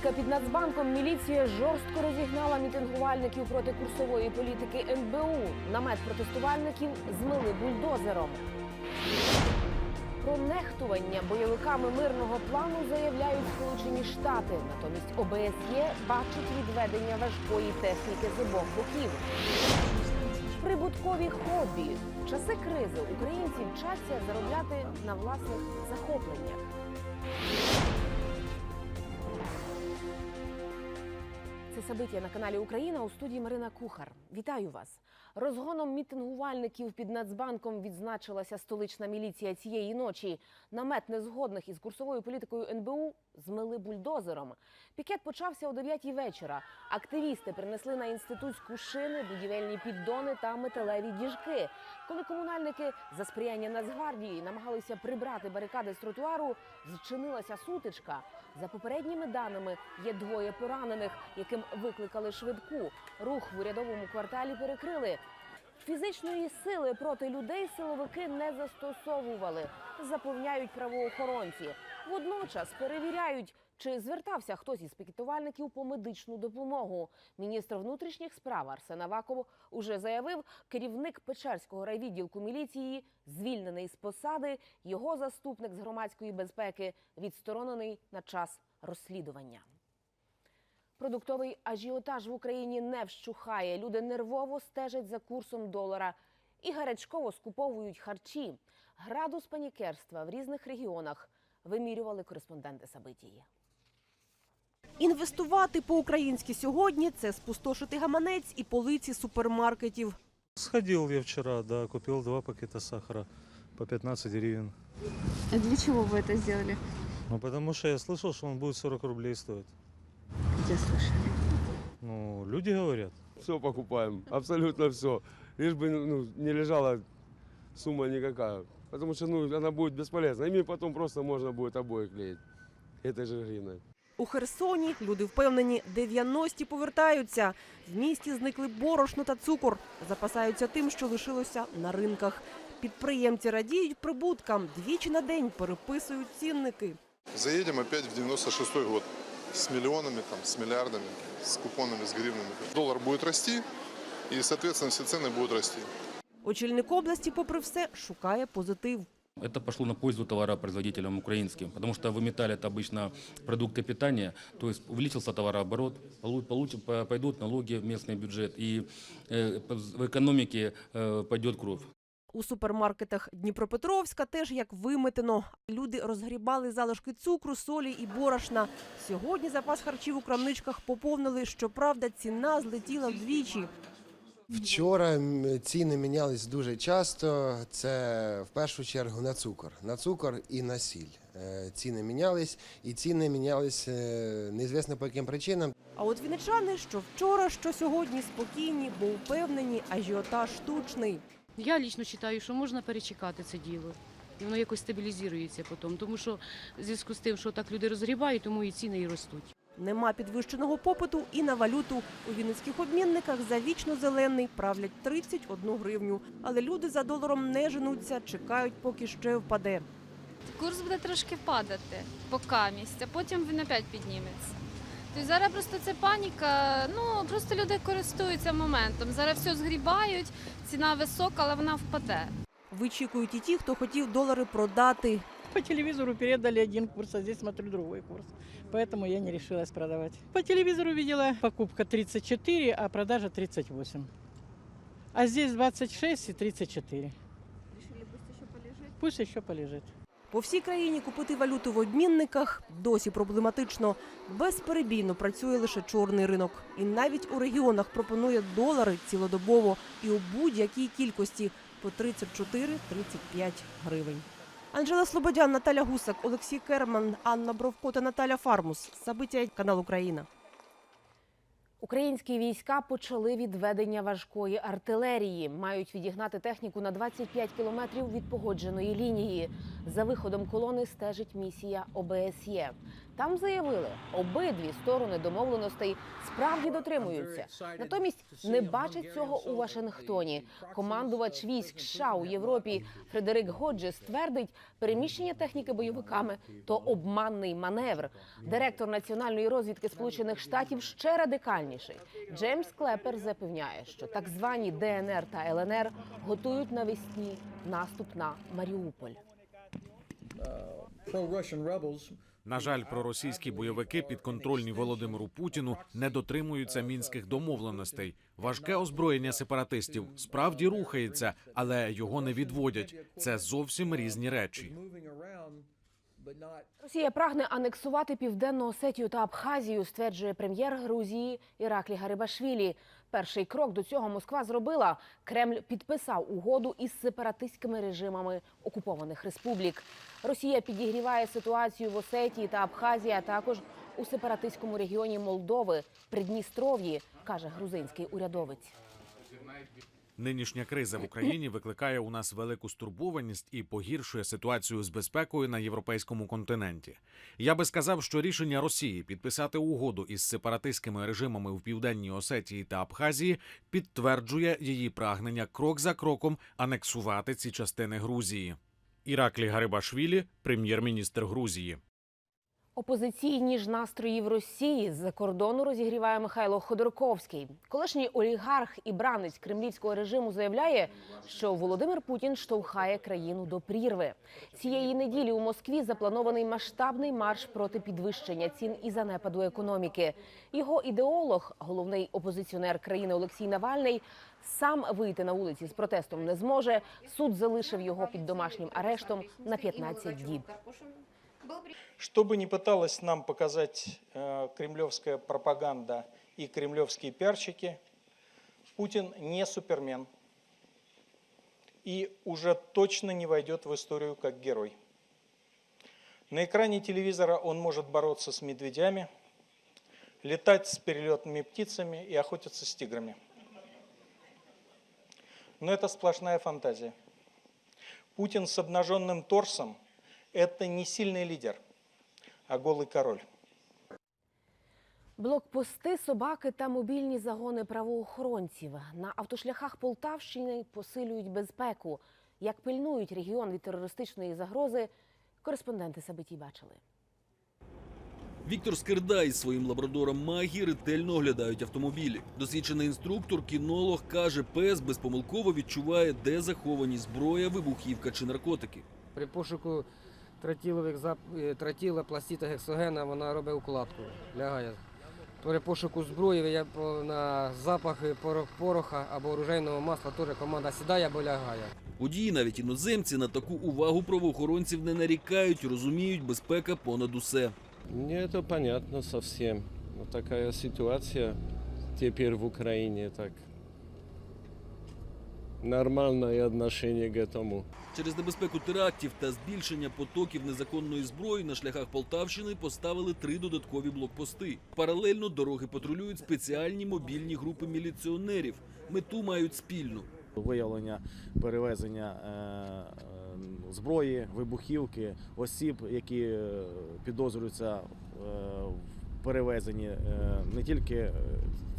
бійка під Нацбанком міліція жорстко розігнала мітингувальників проти курсової політики НБУ. Намет протестувальників змили бульдозером. Про нехтування бойовиками мирного плану заявляють Сполучені Штати. Натомість ОБСЄ бачить відведення важкої техніки з обох боків. Прибуткові хобі. В часи кризи українці вчаться заробляти на власних захопленнях. Це собиття на каналі Україна у студії Марина Кухар. Вітаю вас. Розгоном мітингувальників під Нацбанком відзначилася столична міліція цієї ночі. Намет незгодних із курсовою політикою НБУ змили бульдозером. Пікет почався о 9 вечора. Активісти принесли на інститутську шини, будівельні піддони та металеві діжки. Коли комунальники за сприяння Нацгвардії намагалися прибрати барикади з тротуару, зчинилася сутичка. За попередніми даними є двоє поранених, яким викликали швидку. Рух в урядовому кварталі перекрили. Фізичної сили проти людей силовики не застосовували, запевняють правоохоронці. Водночас перевіряють, чи звертався хтось із пікетувальників по медичну допомогу. Міністр внутрішніх справ Арсен Аваков уже заявив, керівник Печерського райвідділку міліції звільнений з посади. Його заступник з громадської безпеки відсторонений на час розслідування. Продуктовий ажіотаж в Україні не вщухає. Люди нервово стежать за курсом долара і гарячково скуповують харчі. Градус панікерства в різних регіонах вимірювали кореспонденти Сабитії. Інвестувати по-українськи сьогодні це спустошити гаманець і полиці супермаркетів. Сходил я вчера, да, купил два пакета сахара по 15 гривен. А Для чего вы это сделали? Ну, потому что я слышал, что он будет 40 рублей стоить. Где слышали? Ну, люди говорят. Все покупаем, абсолютно все. Лишь бы ну, не лежала сумма никакая. Потому что ну, она будет бесполезна. Ими потом просто можно будет обои клеить. Этой же глиной. У Херсоні люди впевнені, 90-ті повертаються. В місті зникли борошно та цукор. Запасаються тим, що лишилося на ринках. Підприємці радіють прибуткам. Двічі на день переписують цінники. Заедем опять в 96 год с миллионами, там, с миллиардами, с купонами, с гривнами. Доллар будет расти, и, соответственно, все цены будут расти. Очільник області, попри все, шукає позитив. Это пошло на пользу товаропроизводителям украинским, потому что выметали это обычно продукты питания, то есть увеличился товарооборот, полу- получ- по- пойдут налоги в местный бюджет, и э, в экономике э, пойдет кровь. У супермаркетах Дніпропетровська теж як виметено. Люди розгрібали залишки цукру, солі і борошна. Сьогодні запас харчів у крамничках поповнили. Щоправда, ціна злетіла вдвічі. Вчора ціни мінялись дуже часто. Це в першу чергу на цукор. На цукор і на сіль. Е, Ціни мінялись, і ціни мінялись е, неізвісно по яким причинам. А от вінничани, що вчора, що сьогодні спокійні, бо впевнені, ажіотаж штучний. Я лічно вважаю, що можна перечекати це діло. І воно якось стабілізується потім. Тому що в зв'язку з тим, що так люди розгрібають, тому і ціни і ростуть. Нема підвищеного попиту і на валюту. У вінницьких обмінниках за вічно зелений правлять 31 гривню. Але люди за доларом не женуться, чекають, поки ще впаде. Курс буде трошки падати поки місць, а потім він опять підніметься. Тобто зараз просто це паніка, ну просто люди користуються моментом. Зараз все згрібають, ціна висока, але вона впаде. Вичікують і ті, хто хотів долари продати. По телевизору передали один курс, а здесь смотрю другой курс. Поэтому я не решилась продавать. По телевизору видела покупка 34, а продажа 38. А здесь 26 и 34. Решили пусть ще полежить. Пусть еще полежит. По всій країні купити валюту в обмінниках досі проблематично. Безперебійно працює лише чорний ринок. І навіть у регіонах пропонує долари цілодобово і у будь-якій кількості по 34-35 гривень. Анжела Слободян, Наталя Гусак, Олексій Керман, Анна Бровко та Наталя Фармус. Забиття канал Україна. Українські війська почали відведення важкої артилерії. Мають відігнати техніку на 25 кілометрів від погодженої лінії. За виходом колони стежить місія ОБСЄ. Там заявили, обидві сторони домовленостей справді дотримуються. Натомість не бачить цього у Вашингтоні. Командувач військ США у Європі Фредерик Годжес твердить, переміщення техніки бойовиками то обманний маневр. Директор національної розвідки Сполучених Штатів ще радикальніший. Джеймс Клепер запевняє, що так звані ДНР та ЛНР готують навесні наступ на Маріуполь. На жаль, проросійські бойовики підконтрольні Володимиру Путіну не дотримуються мінських домовленостей. Важке озброєння сепаратистів справді рухається, але його не відводять. Це зовсім різні речі. Росія прагне анексувати південну Осетію та Абхазію, стверджує прем'єр Грузії Іраклі Гарибашвілі. Перший крок до цього Москва зробила. Кремль підписав угоду із сепаратистськими режимами окупованих республік. Росія підігріває ситуацію в Осетії та Абхазії, а також у сепаратистському регіоні Молдови, Придністров'ї, каже грузинський урядовець. Нинішня криза в Україні викликає у нас велику стурбованість і погіршує ситуацію з безпекою на європейському континенті. Я би сказав, що рішення Росії підписати угоду із сепаратистськими режимами в південній Осетії та Абхазії підтверджує її прагнення крок за кроком анексувати ці частини Грузії. Іраклі Гарибашвілі, прем'єр-міністр Грузії. Опозиційні ж настрої в Росії з-за кордону розігріває Михайло Ходорковський. Колишній олігарх і бранець кремлівського режиму заявляє, що Володимир Путін штовхає країну до прірви. Цієї неділі у Москві запланований масштабний марш проти підвищення цін і занепаду економіки. Його ідеолог, головний опозиціонер країни Олексій Навальний, сам вийти на вулиці з протестом не зможе. Суд залишив його під домашнім арештом на 15 діб. Что бы ни пыталась нам показать э, кремлевская пропаганда и кремлевские пиарщики, Путин не супермен и уже точно не войдет в историю как герой. На экране телевизора он может бороться с медведями, летать с перелетными птицами и охотиться с тиграми. Но это сплошная фантазия. Путин с обнаженным торсом – это не сильный лидер – а голий король. Блокпости, собаки та мобільні загони правоохоронців на автошляхах Полтавщини посилюють безпеку. Як пильнують регіон від терористичної загрози, кореспонденти Сабиті бачили. Віктор Скирда із своїм лабрадором Магі ретельно оглядають автомобілі. Досвідчений інструктор, кінолог каже, пес безпомилково відчуває, де заховані зброя, вибухівка чи наркотики. При пошуку тротіла, пластита, гексогена вона робить укладку, лягає. При пошуку зброї я на запах порох, пороха або оружейного масла теж команда сідає або лягає. Водії, навіть іноземці, на таку увагу правоохоронців не нарікають, розуміють, безпека понад усе. Мне это понятно совсем. Вот такая ситуация теперь в Украине так. Нормальное отношение к этому. Через небезпеку терактів та збільшення потоків незаконної зброї на шляхах Полтавщини поставили три додаткові блокпости. Паралельно дороги патрулюють спеціальні мобільні групи міліціонерів. Мету мають спільну. Виявлення перевезення е, е, зброї, вибухівки, осіб, які е, підозрюються в перевезенні не тільки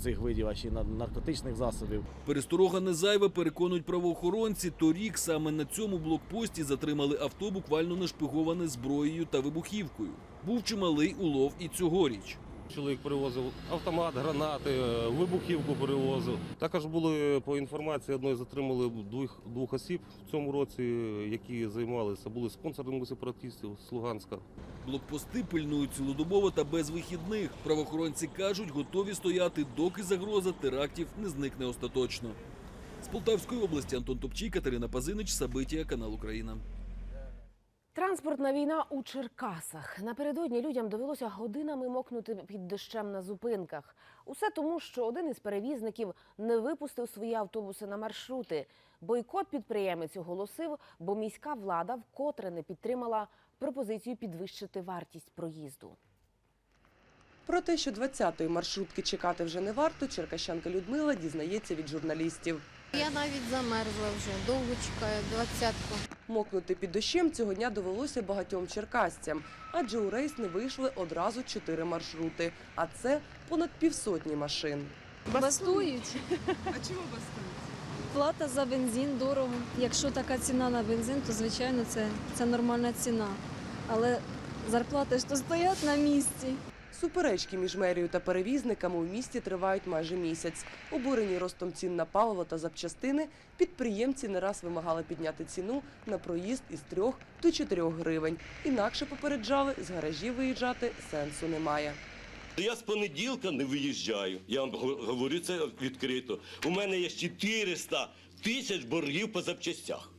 цих видів, а ще й на- наркотичних засобів. Пересторога не зайва, переконують правоохоронці. Торік саме на цьому блокпості затримали авто, буквально нашпиговане зброєю та вибухівкою. Був чималий улов і цьогоріч. Чоловік привозив автомат, гранати, е, вибухівку привозив. Також були по інформації одної затримали двох, двох осіб в цьому році, які займалися, були спонсорами сепаратистів з Луганська. Блокпости пильнують цілодобово та без вихідних. Правоохоронці кажуть, готові стояти, доки загроза терактів не зникне остаточно. З Полтавської області Антон Топчій, Катерина Пазинич, Сабитія, канал Україна. Транспортна війна у Черкасах. Напередодні людям довелося годинами мокнути під дощем на зупинках. Усе тому, що один із перевізників не випустив свої автобуси на маршрути. Бойкот підприємець оголосив, бо міська влада вкотре не підтримала пропозицію підвищити вартість проїзду. Про те, що 20-ї маршрутки чекати вже не варто, черкащанка Людмила дізнається від журналістів. Я навіть замерзла вже, довго чекаю, двадцятку. Мокнути під дощем цього дня довелося багатьом черкасцям, адже у рейс не вийшли одразу чотири маршрути, а це понад півсотні машин. Бастують. А чому бастують? Плата за бензин дорого. Якщо така ціна на бензин, то звичайно це, це нормальна ціна. Але зарплати ж то стоять на місці. Суперечки між мерією та перевізниками у місті тривають майже місяць. Обурені ростом цін на паливо та запчастини, підприємці не раз вимагали підняти ціну на проїзд із 3 до 4 гривень. Інакше попереджали, з гаражів виїжджати сенсу немає. Я з понеділка не виїжджаю. Я вам говорю це відкрито. У мене є 400 тисяч боргів по запчастях.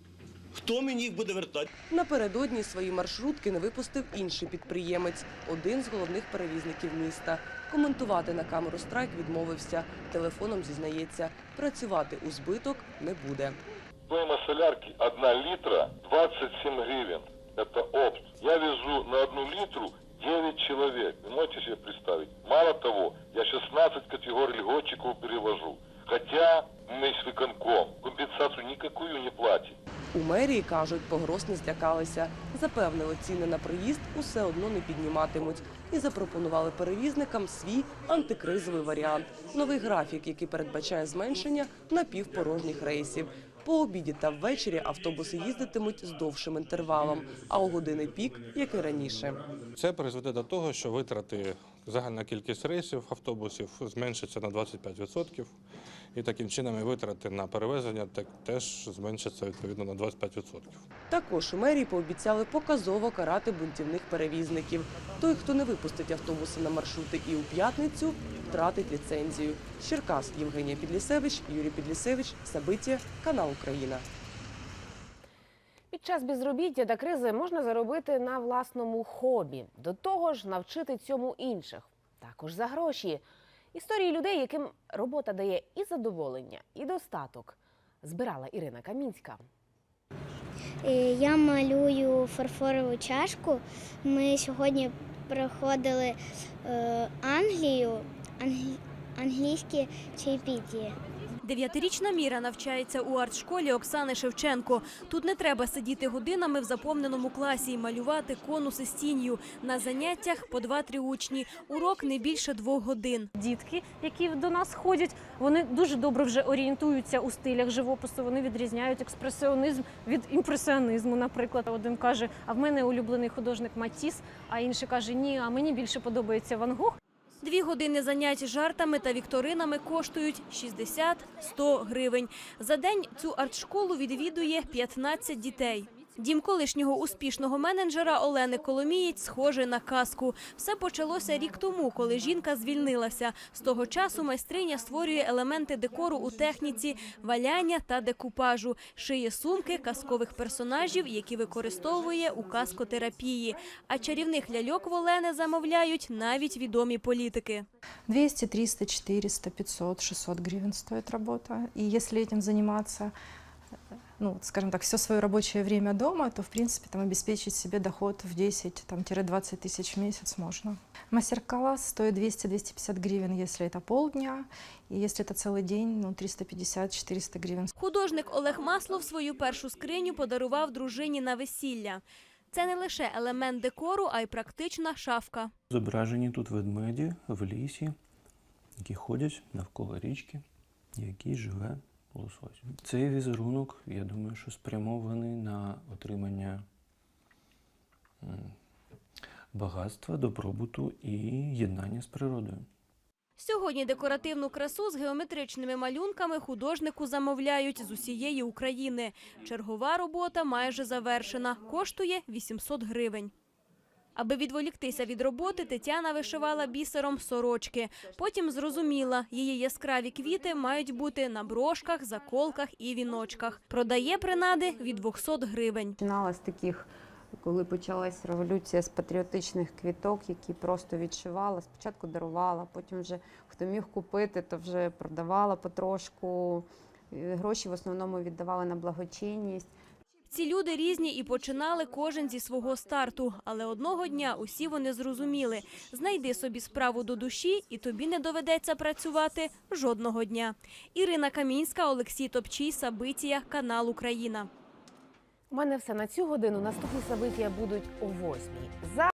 Хто мені їх буде вертати? Напередодні свої маршрутки не випустив інший підприємець, один з головних перевізників міста. Коментувати на камеру страйк відмовився. Телефоном зізнається, працювати у збиток не буде. Стоимость солярки 1 литра 27 гривен. Это опт. Я везу на одну литру 9 человек. Вы можете себе представить? Мало того, я 16 категорий льготчиков перевожу. Хотя міськвиконком компенсацию никакую не платит. У мерії кажуть, погроз не злякалися. Запевнили, ціни на проїзд усе одно не підніматимуть і запропонували перевізникам свій антикризовий варіант новий графік, який передбачає зменшення напівпорожніх рейсів. По обіді та ввечері автобуси їздитимуть з довшим інтервалом, а у години пік, як і раніше. Це призведе до того, що витрати, загальна кількість рейсів автобусів зменшиться на 25%. І таким чином і витрати на перевезення так- теж зменшаться відповідно на 25%. Також у мерії пообіцяли показово карати бунтівних перевізників. Той, хто не випустить автобуси на маршрути і у п'ятницю, втратить ліцензію. Черкас Євгенія Підлісевич, Юрій Підлісевич, Сабиття, канал Україна. Час безробіття та кризи можна заробити на власному хобі. До того ж, навчити цьому інших. Також за гроші. Історії людей, яким робота дає і задоволення, і достаток, збирала Ірина Камінська. Е, Я малюю фарфорову чашку. Ми сьогодні проходили е, Англію, англі- англійські чайпіті. Дев'ятирічна Міра навчається у арт-школі Оксани Шевченко. Тут не треба сидіти годинами в заповненому класі і малювати конуси з тінню. На заняттях по два-три учні. Урок не більше двох годин. Дітки, які до нас ходять, вони дуже добре вже орієнтуються у стилях живопису. Вони відрізняють експресіонізм від імпресіонізму. Наприклад, один каже: а в мене улюблений художник Матіс, а інший каже: Ні, а мені більше подобається Ван Гог. Дві години занять жартами та вікторинами коштують 60-100 гривень. За день цю арт-школу відвідує 15 дітей. Дім колишнього успішного менеджера Олени Коломієць схожий на казку. Все почалося рік тому, коли жінка звільнилася. З того часу майстриня створює елементи декору у техніці валяння та декупажу, шиє сумки казкових персонажів, які використовує у казкотерапії. А чарівних ляльок в Олени замовляють навіть відомі політики. 200, 300, 400, 500, 600 гривен стоит работа. И если этим заниматься, э, ну, скажем так, все свое рабочее время дома, то, в принципе, там обеспечить себе доход в 10-20 тысяч в месяц можно. Мастер-класс стоит 200-250 гривен, если это полдня, и если это целый день, ну, 350-400 гривен. Художник Олег Маслов свою першу скриню подарував дружині на весілля. Це не лише елемент декору, а й практична шафка. Зображені тут ведмеді в лісі, які ходять навколо річки, в якій живе лосось. Цей візерунок, я думаю, що спрямований на отримання багатства, добробуту і єднання з природою. Сьогодні декоративну красу з геометричними малюнками художнику замовляють з усієї України. Чергова робота майже завершена, коштує 800 гривень. Аби відволіктися від роботи, Тетяна вишивала бісером сорочки. Потім зрозуміла, її яскраві квіти мають бути на брошках, заколках і віночках. Продає принади від 200 гривень. Починала з таких, коли почалась революція з патріотичних квіток, які просто відшивала. Спочатку дарувала, потім вже хто міг купити, то вже продавала потрошку. Е, Гроші в основному віддавала на благочинність. Ці люди різні і починали кожен зі свого старту. Але одного дня усі вони зрозуміли: знайди собі справу до душі, і тобі не доведеться працювати жодного дня. Ірина Камінська, Олексій Топчій, Сабитія, канал Україна. У мене все на цю годину. Наступні события будуть о восьмій.